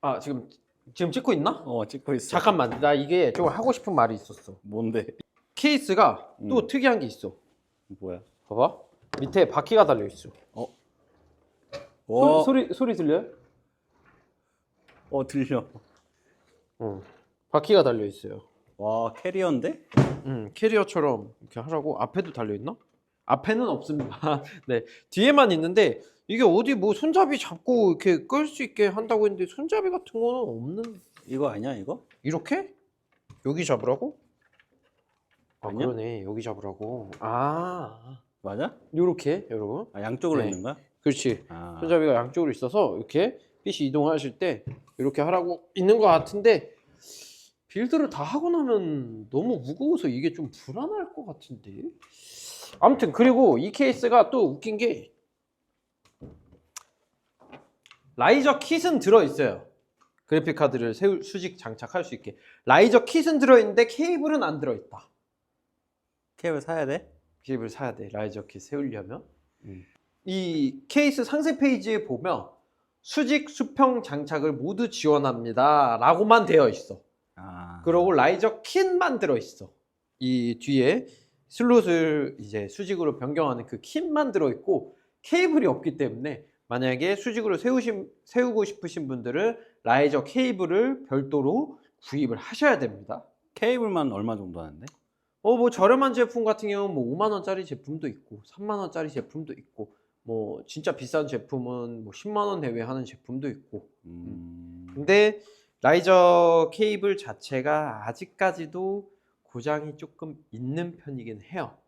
아 지금 지금 찍고 있나? 어 찍고 있어. 잠깐만 나 이게 좀 하고 싶은 말이 있었어. 뭔데? 케이스가 또 음. 특이한 게 있어. 뭐야? 봐봐 밑에 바퀴가 달려 있어. 와, 소리, 소리 소리 들려요? 어 들려. 어. 바퀴가 달려 있어요. 와 캐리어인데? 음, 캐리어처럼 이렇게 하라고 앞에도 달려 있나? 앞에는 없습니다. 네, 뒤에만 있는데 이게 어디 뭐 손잡이 잡고 이렇게 끌 수 있게 한다고 했는데 손잡이 같은 거는 없는. 이거 아니야 이거? 이렇게? 여기 잡으라고? 아 아니야? 그러네 여기 잡으라고. 아, 맞아? 요렇게 여러분. 아, 양쪽으로 네. 있는 거야? 그렇지. 아, 손잡이가 양쪽으로 있어서 이렇게 빛이 이동하실 때 이렇게 하라고 있는 것 같은데 빌드를 다 하고 나면 너무 무거워서 이게 좀 불안할 것 같은데 아무튼 그리고 이 케이스가 또 웃긴 게 라이저 킷은 들어있어요. 그래픽 카드를 세울 수직 장착할 수 있게. 라이저 킷은 들어있는데 케이블은 안 들어있다. 케이블 사야 돼? 케이블 사야 돼. 라이저 킷 세우려면. 음. 이 케이스 상세 페이지에 보면 수직 수평 장착을 모두 지원합니다. 라고만 되어 있어. 아, 그러고 라이저 킷만 들어 있어. 이 뒤에 슬롯을 이제 수직으로 변경하는 그 킷만 들어 있고 케이블이 없기 때문에 만약에 수직으로 세우신, 세우고 싶으신 분들은 라이저 케이블을 별도로 구입을 하셔야 됩니다 케이블만 얼마 정도 하는데? 어, 뭐 저렴한 제품 같은 경우는 뭐 5만 원짜리 제품도 있고 3만 원짜리 제품도 있고 뭐 진짜 비싼 제품은 뭐 10만 원 내외 하는 제품도 있고. 음, 근데 라이저 케이블 자체가 아직까지도 고장이 조금 있는 편이긴 해요.